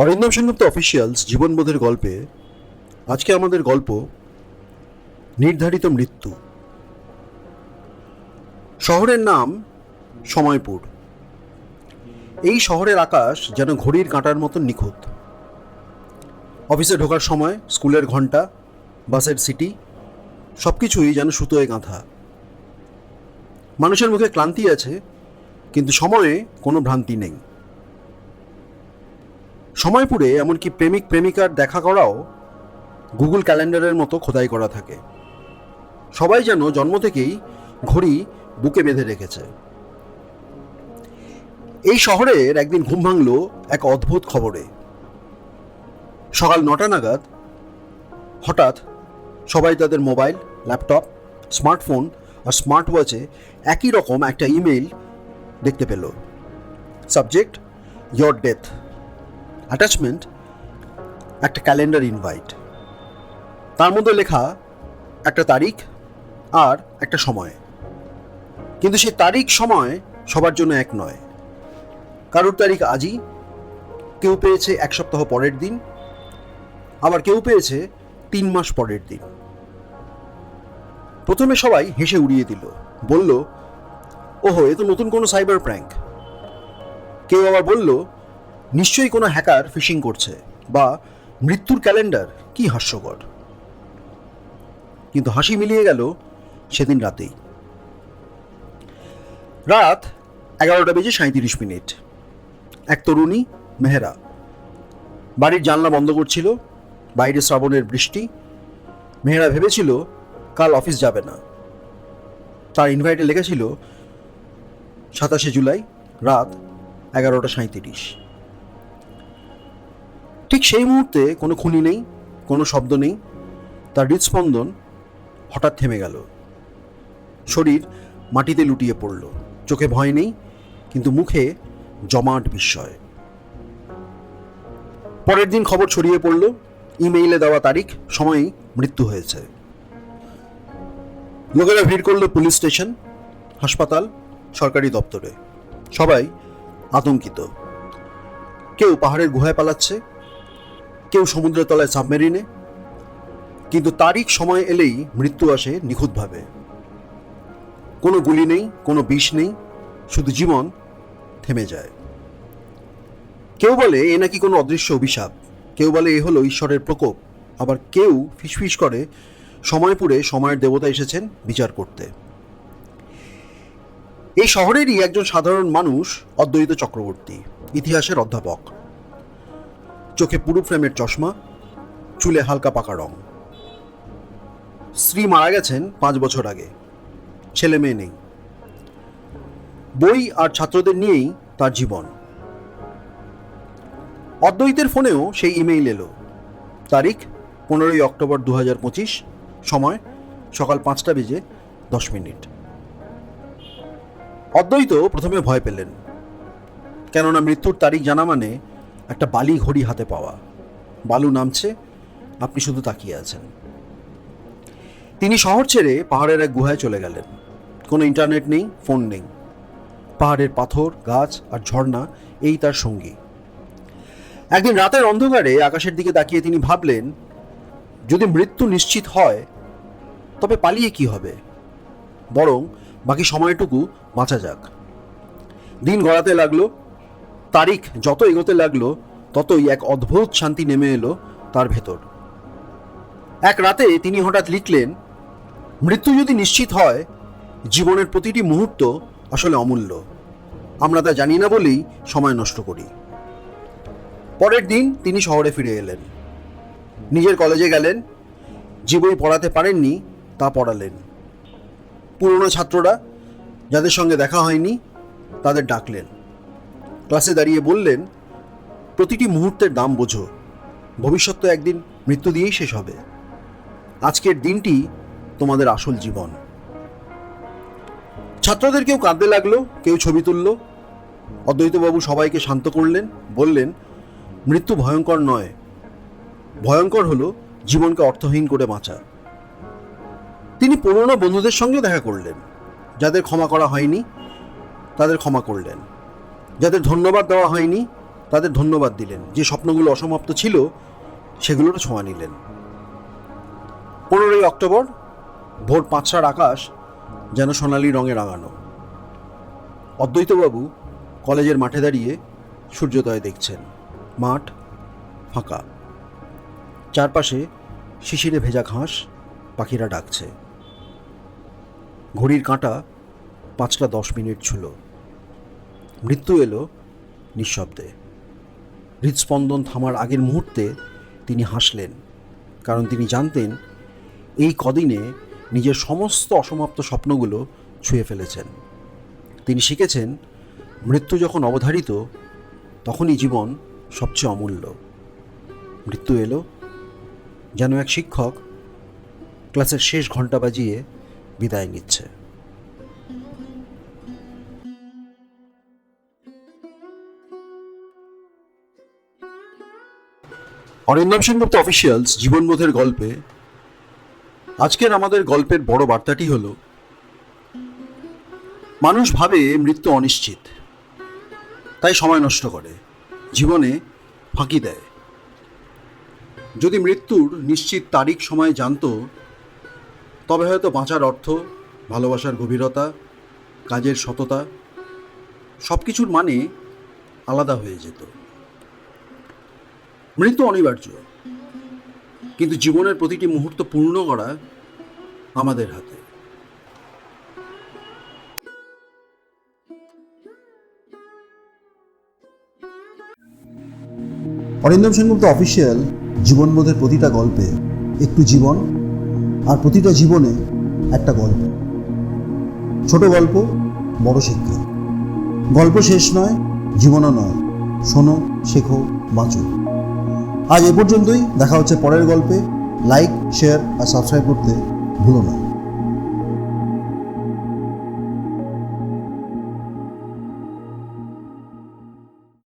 Arindam Sengupta officials জীবনবোধের গল্পে আজকে আমাদের গল্প নির্ধারিত মৃত্যু। শহরের নাম সময়পুর। এই শহরের আকাশ যেন ঘড়ির কাঁটার মতন নিখুঁত। অফিসে ঢোকার সময়, স্কুলের ঘণ্টা, বাসের সিটি সব কিছুই যেন সুতোয় গাঁথা। মানুষের মুখে ক্লান্তি আছে, কিন্তু সময়ে কোনো ভ্রান্তি নেই। সময়পুরে এমনকি প্রেমিক প্রেমিকার দেখা করাও গুগল ক্যালেন্ডারের মতো খোদাই করা থাকে। সবাই যেন জন্ম থেকেই ঘড়ি বুকে বেঁধে রেখেছে। এই শহরের একদিন ঘুম ভাঙল এক অদ্ভুত খবরে। সকাল নটা নাগাদ হঠাৎ সবাই তাদের মোবাইল, ল্যাপটপ, স্মার্টফোন আর স্মার্ট ওয়াচে একই রকম একটা ইমেল দেখতে পেল। সাবজেক্ট ইয়োর ডেথ অ্যাটাচমেন্ট একটা ক্যালেন্ডার ইনভাইট তার মধ্যে লেখা একটা তারিখ আর একটা সময়। কিন্তু সেই তারিখ, সময় সবার জন্য এক নয়। কারোর তারিখ আজই, কেউ পেয়েছে এক সপ্তাহ পরের দিন, আবার কেউ পেয়েছে তিন মাস পরের দিন। প্রথমে সবাই হেসে উড়িয়ে দিল, বলল, ওহো, এ তো নতুন কোনো সাইবার প্র্যাঙ্ক কেউ আবার বলল নিশ্চয়ই কোনো হ্যাকার ফিশিং করছে, বা মৃত্যুর ক্যালেন্ডার কি হাস্যকর। কিন্তু হাসি মিলিয়ে গেল সেদিন রাতেই। রাত এগারোটা বেজে সাঁত্রিশ মিনিট। এক তরুণী, মেহেরা। বাড়ির জানলা বন্ধ করছিল, বাইরে শ্রাবণের বৃষ্টি। মেহেরা ভেবেছিল, কাল অফিস যাবে না। তার ইনভাইটে লেখেছিল সাতাশে জুলাই, রাত এগারোটা সাঁত্রিশ ঠিক সেই মুহূর্তে কোনো খুনি নেই, কোনো শব্দ নেই। তার হৃদস্পন্দন হঠাৎ থেমে গেল। শরীর মাটিতে লুটিয়ে পড়ল। চোখে ভয় নেই, কিন্তু মুখে জমাট বিস্ময়। পরের দিন খবর ছড়িয়ে পড়ল, ইমেইলে দেওয়া তারিখ, সময়ই মৃত্যু হয়েছে। লোকেরা ভিড় করল পুলিশ স্টেশন, হাসপাতাল, সরকারি দপ্তরে। সবাই আতঙ্কিত। কেউ পাহাড়ের গুহায় পালাচ্ছে কেউ সমুদ্রের তলায় সাবমেরিনে, কিন্তু তারিখ সময় এলেই মৃত্যু আসে নিখুঁতভাবে। কোনো গুলি নেই, কোনো বিষ নেই, শুধু জীবন থেমে যায়। কেউ বলে, এ নাকি কোনো অদৃশ্য অভিশাপ। কেউ বলে, এ হলো ঈশ্বরের প্রকোপ। আবার কেউ ফিসফিস করে, সময় সময়পুরে সময়ের দেবতা এসেছেন বিচার করতে। এই শহরেরই একজন সাধারণ মানুষ অদ্বৈত চক্রবর্তী, ইতিহাসের অধ্যাপক। চোখে পুরু ফ্রেমের চশমা, চুলে হালকা পাকা রং। স্ত্রী মারা গেছেন পাঁচ বছর আগে। ছেলে মেয়ে নেই। বই আর ছাত্রদের নিয়েই তার জীবন। অদ্বৈতের ফোনেও সেই ইমেইল এলো। তারিখ, পনেরোই অক্টোবর দু পঁচিশ, সময়, সকাল পাঁচটা বেজে দশ মিনিট। অদ্বৈত প্রথমে ভয় পেলেন। কেননা মৃত্যুর তারিখ জানা মানে একটা বালি ঘড়ি হাতে পাওয়া। বালু নামছে, আপনি শুধু তাকিয়ে আছেন। তিনি শহর ছেড়ে পাহাড়ের এক গুহায় চলে গেলেন। কোনো ইন্টারনেট নেই, ফোন নেই। পাহাড়ের পাথর, গাছ আর ঝর্ণা, এই তার সঙ্গী। একদিন রাতের অন্ধকারে আকাশের দিকে তাকিয়ে তিনি ভাবলেন, যদি মৃত্যু নিশ্চিত হয়, তবে পালিয়ে কি হবে? বরং বাকি সময়টুকু বাঁচা যাক। দিন গড়াতে লাগল তারিখ যত এগোতে লাগল, ততই এক অদ্ভুত শান্তি নেমে এলো তার ভেতর। এক রাতে তিনি হঠাৎ লিখলেন, মৃত্যু যদি নিশ্চিত হয়, জীবনের প্রতিটি মুহূর্ত আসলে অমূল্য। আমরা তা জানি না বলেই সময় নষ্ট করি। পরের দিন তিনি শহরে ফিরে এলেন। নিজের কলেজে গেলেন যে বই পড়াতে পারেননি, তা পড়ালেন। পুরনো ছাত্ররা যাদের সঙ্গে দেখা হয়নি, তাদের ডাকলেন। ক্লাসে দাঁড়িয়ে বললেন, প্রতিটি মুহূর্তের দাম বোঝো। ভবিষ্যৎ তো একদিন মৃত্যু দিয়েই শেষ হবে। আজকের দিনটি তোমাদের আসল জীবন। ছাত্রদের কেউ কাঁদতে লাগল, কেউ ছবি তুলল। অদ্বৈতবাবু সবাইকে শান্ত করলেন, বললেন, মৃত্যু ভয়ঙ্কর নয়। ভয়ঙ্কর হলো জীবনকে অর্থহীন করে বাঁচা। তিনি পুরনো বন্ধুদের সঙ্গে দেখা করলেন। যাদের ক্ষমা করা হয়নি, তাদের ক্ষমা করলেন। যাদের ধন্যবাদ দেওয়া হয়নি, তাদের ধন্যবাদ দিলেন। যে স্বপ্নগুলো অসমাপ্ত ছিল, সেগুলোর ছোঁয়া নিলেন। পনেরোই অক্টোবর, ভোর পাঁচটার আকাশ যেন সোনালি রঙে রাঙানো। অদ্বৈতবাবু কলেজের মাঠে দাঁড়িয়ে সূর্যোদয় দেখছেন। মাঠ ফাঁকা। চারপাশে শিশিরে ভেজা ঘাস পাখিরা ডাকছে। ঘড়ির কাঁটা পাঁচটা দশ মিনিট ছিল। মৃত্যু এলো নিঃশব্দে। হৃদস্পন্দন থামার আগের মুহূর্তে তিনি হাসলেন, কারণ তিনি জানতেন এই কদিনে নিজের সমস্ত অসমাপ্ত স্বপ্নগুলো ছুঁয়ে ফেলেছেন। তিনি শিখেছেন, মৃত্যু যখন অবধারিত, তখনই জীবন সবচেয়ে অমূল্য। মৃত্যু এলো যেন এক শিক্ষক ক্লাসের শেষ ঘণ্টা বাজিয়ে বিদায় নিচ্ছে। অরিন্দম সেনগুপ্ত অফিসিয়ালস জীবনবোধের গল্পে, আজকের আমাদের গল্পের বড় বার্তাটি হল, মানুষ ভাবে মৃত্যু অনিশ্চিত, তাই সময় নষ্ট করে, জীবনে ফাঁকি দেয়। যদি মৃত্যুর নিশ্চিত তারিখ সময় জানতো, তবে হয়তো বাঁচার অর্থ, ভালোবাসার গভীরতা, কাজের সততা সব কিছুর মানে আলাদা হয়ে যেত। মৃত্যু অনিবার্য। কিন্তু জীবনের প্রতিটি মুহূর্ত পূর্ণ করা আমাদের হাতে। অরিন্দম সেনগুপ্ত অফিসিয়াল জীবনবোধের প্রতিটা গল্পে একটু জীবন আর প্রতিটা জীবনে একটা গল্প। ছোট গল্প, বড় শিক্ষা। গল্প শেষ নয়, জীবনও নয়। শোনো, শেখো, বাঁচো। আজ এ পর্যন্তই। দেখা হচ্ছে পরের গল্পে। লাইক শেয়ার আর সাবস্ক্রাইব করতে ভুলো না।